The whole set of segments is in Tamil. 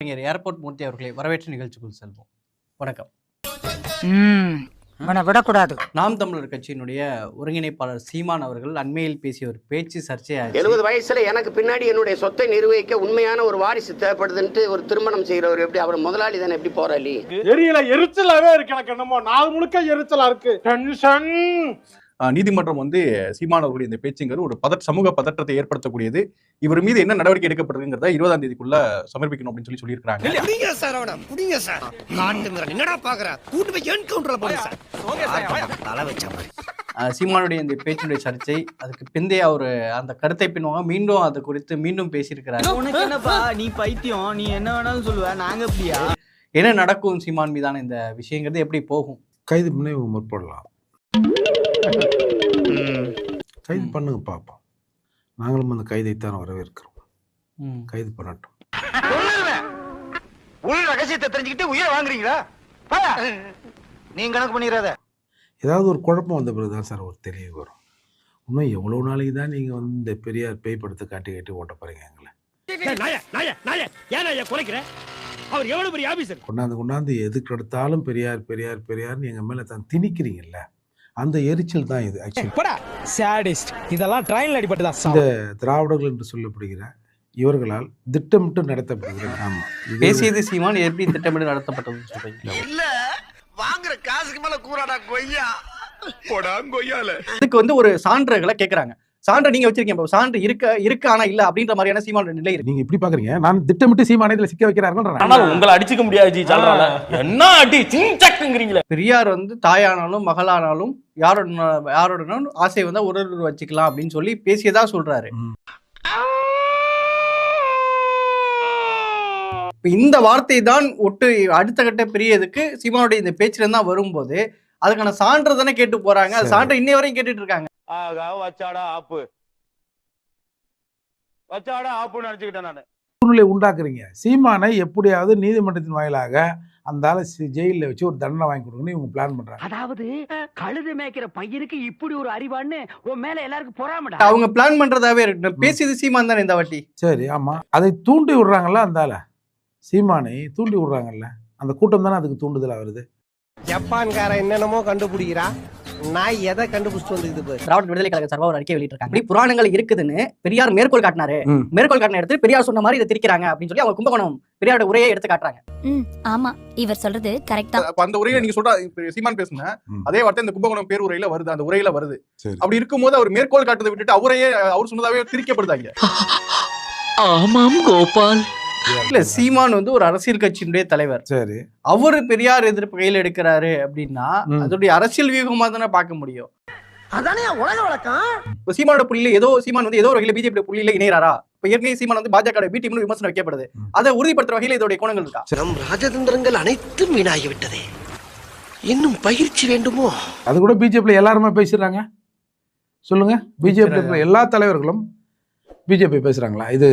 அறிஞர் ஏர்போர்ட் மூர்த்தி அவர்களை வரவேற்று நிகழ்ச்சிக்குள் செல்வோம். வணக்கம். இவனை விடக்கூடாது. நாம் தமிழர் கட்சியினுடைய ஒருங்கிணைப்பாளர் சீமான் அவர்கள் அண்மையில் பேசிய ஒரு பேச்சு சர்ச்சையாச்சு. எழுபது வயசுல எனக்கு பின்னாடி என்னுடைய சொத்தை நிர்வகிக்க உண்மையான ஒரு வாரிசு தேவைப்படுதுன்ட்டு ஒரு திருமணம் செய்யறவர் எப்படி அவர் முதலாளி தானே எப்படி போராளி எரியல எரிச்சலாவே இருக்கு எனக்கு என்னமோ நாள் முழுக்க எரிச்சலா இருக்கு. டென்ஷன் நீதிமன்றம் வந்து சீமான் அவர்களுடைய இந்த பேச்சுங்கிறது ஒரு பதட் சமூக பதற்றத்தை ஏற்படுத்தக்கூடியது. இவர் மீது என்ன நடவடிக்கை எடுக்கப்பட்டிருக்கிறத இருபதாம் தேதிக்குள்ள சமர்ப்பிக்கணும் அப்படின்னு சொல்லி அஹ் சீமானுடைய இந்த பேச்சினுடைய சர்ச்சை அதுக்கு பிந்தைய ஒரு அந்த கருத்தை பின்வாங்க மீண்டும் அது குறித்து மீண்டும் பேசியிருக்கிறார். உனக்கு என்னப்பா? நீ பைத்தியம். நீ என்ன வேணாலும் சொல்லுவ. நாங்க அப்படியா? என்ன நடக்கும் சீமான் மீதான இந்த விஷயங்கிறது எப்படி போகும்? கைது பண்ணி இவங்க முற்படலாம். கைது பண்ணுங்க பார்ப்போம் நாங்களும் அந்த கைதைத்தான் வரவேற்கிறோம். ம். கைது பண்ணட்டும். உள் ரகசியத்தை தெரிஞ்சுக்கிட்டு உயிரை வாங்குறீங்களா? நீங்க கணக்கு பண்ணிடாத. ஏதாவது ஒரு குழப்பம் வந்த பிறகு தான் சார் ஒரு தெளிவு வரும். இன்னும் எவ்வளோ நாளைக்கு தான் நீங்கள் வந்து இந்த பெரியார் பேய் படத்தை காட்டி காட்டி ஓட்ட போகிறீங்க எங்களை? நாய நாய நாய. ஏன் நாய குறைக்கிற? அவர் எவ்வளவு பெரிய ஆபீசர்? கொண்டாந்து கொண்டாந்து எதுக்கு எடுத்தாலும் பெரியார் பெரியார் பெரியார்னு எங்கள் மேலே தான் திணிக்கிறீங்கல்ல? அந்த எரிச்சல் தான் இது ஆக்சுவலி சாடிஸ்ட் இதெல்லாம் ட்ரெயின்ல அடிபட்டு தான் இந்த திராவிடர்கள் என்று சொல்லப்படுகிற இவர்களால் திட்டமிட்டு நடத்தப்படுகிற ஆமாம் பேசியது சீமான் எப்படி திட்டமிட்டு நடத்தப்பட்டதுன்னு சொல்றீங்க. இல்ல வாங்குற காசுக்கு மேல கூறாடா கொய்யா. அதுக்கு வந்து ஒரு சான்றுகளை கேட்கறாங்க சான்று நீங்க வச்சிருக்கீங்க இப்ப சான்று இருக்க இருக்கு ஆனா இல்ல அப்படின்ற மாதிரியான சீமான நிலை இருக்கு. நீங்க இப்படி பாக்குறீங்க? நான் திட்டமிட்டு சீமானை இதுல சிக்க வைக்கிறார்கள் ஆனால் உங்களை அடிச்சுக்க முடியாது என்ன அடி சிங்சக்குங்கிறீங்களே பெரியார் வந்து தாயானாலும் மகளானாலும் யாரோட யாரோட ஆசை வந்தா ஒரு ஒரு வச்சுக்கலாம் அப்படின்னு சொல்லி பேசியதா சொல்றாரு. இந்த வார்த்தை தான் ஒட்டு அடுத்த கட்ட பெரியதுக்கு சீமானுடைய இந்த பேச்சுல தான் வரும்போது அதுக்கான சான்று தானே கேட்டு போறாங்க. அது. சான்று இன்னை வரையும் கேட்டுட்டு இருக்காங்க. ஆகா வச்சாடா ஆப்பு. வச்சாடா ஆப்புன்னு நினைச்சுக்கிட்டேன் நானு. சூழ்நிலை உண்டாக்குறீங்க. சீமானை எப்படியாவது நீதிமன்றத்தின் வாயிலாக அந்த ஆளை ஜெயில்ல வச்சு ஒரு தண்டனை வாங்கி கொடுக்கணும்னு இவங்க பிளான் பண்றாங்க. அதாவது கழுது மேய்க்கிற பையனுக்கு இப்படி ஒரு அறிவான்னு உன் மேல எல்லாருக்கும் பொறாமடா. அவங்க பிளான் பண்றதாவே இருக்கு பேசியது சீமான் தானே இந்த வாட்டி? சரி ஆமா. அதை தூண்டி விடுறாங்கல்ல அந்த ஆளை? சீமானை தூண்டி விடுறாங்கல்ல? அந்த கூட்டம் தானே அதுக்கு தூண்டுதலா வருது ஜப்பான்காரன் என்னென்னமோ கண்டுபிடிக்கிறா நான் எதை கண்டுபிடிச்சிட்டு வந்துக்குது பாரு. திராவிட விடுதலை கழக சார்பா ஒரு அறிக்கை வெளியிட்டிருக்காங்க. இப்படி புராணங்கள் இருக்குதுன்னு பெரியார் மேற்கோள் காட்டினாரு. மேற்கோள் காட்டின இடத்துல பெரியார் சொன்ன மாதிரி இதை திரிக்கிறாங்க அப்படின்னு சொல்லி அவங்க கும்பகோணம் பெரியாரோட உரையை எடுத்து காட்டுறாங்க. ம் ஆமா. இவர் சொல்றது கரெக்ட் தான். அந்த உரையில நீங்க சொல்ற சீமான் பேசுன. அதே வார்த்தை இந்த கும்பகோணம் பேர் உரையில வருது அந்த உரையில வருது. அப்படி இருக்கும்போது அவர் மேற்கோள் காட்டுறதை விட்டுட்டு அவரையே அவர் சொன்னதாவே திரிக்கப்படுதாங்க? ஆமாம் கோபால். இல்ல சீமான் வந்து ஒரு அரசியல் கட்சியினுடைய தலைவர். சரி. அவரு பெரியார் எதிர்ப்பு கையில் எடுக்கிறாரு அப்படின்னா. அதோடைய அரசியல் வியூகமா தானே பார்க்க முடியும்? அதானே உலக வழக்கம்? இப்ப சீமானோட புள்ளியில ஏதோ சீமான் வந்து ஏதோ ஒரு வகையில பிஜேபி புள்ளியில இணையறாரா? இப்ப ஏற்கனவே சீமான் வந்து பாஜக பி டீம்னு விமர்சனம் வைக்கப்படுது. அதை உறுதிப்படுத்துற வகையில இதோடைய கோணங்கள் இருக்கா? நம் ராஜதந்திரங்கள் அனைத்தும் வீணாகி விட்டதே இன்னும் பயிற்சி வேண்டுமோ? அது கூட பிஜேபியில் எல்லாருமே பேசுறாங்க சொல்லுங்க. இருக்கிற எல்லா தலைவர்களும் பிஜேபி பேசுறாங்களா? இது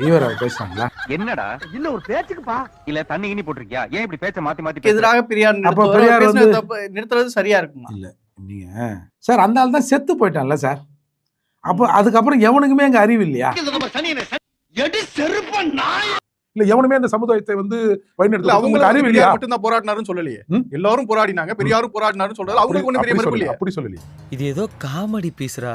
இவர் பேசுறாங்களா? என்னடா? இல்ல ஒரு பேச்சுக்குப்பா. இல்ல தண்ணி கிண்ணி போட்டிருக்கியா? ஏன் இப்படி பேச்ச மாத்தி மாத்தி எதிராக பெரியார் அப்ப. பெரியார் அவர் வந்து- நிறுத்துறது சரியா இருக்குமா? நீங்க சார் அந்த ஆள் தான் செத்து போயிட்டான்ல சார். அப்போ அதுக்கப்புறம் எவனுக்குமே அங்க அறிவு இல்லையா? எடி செருப்ப நாய். இல்ல எவனுமே அந்த சமுதாயத்தை வந்து இல்ல வழிநடத்த அவங்க உங்களுக்கு அறிவு இல்லையா? மட்டும் தான் போராடினாருன்னு சொல்லலையே? எல்லாரும் போராடினாங்க. பெரியாரும் போராடினாருன்னு சொல்றது அவங்களுக்கு ஒண்ணு பெரிய அப்படி மறுப்பு இல்லையா. அப்படி சொல்லலையே. இது ஏதோ காமெடி பீஸ்ரா.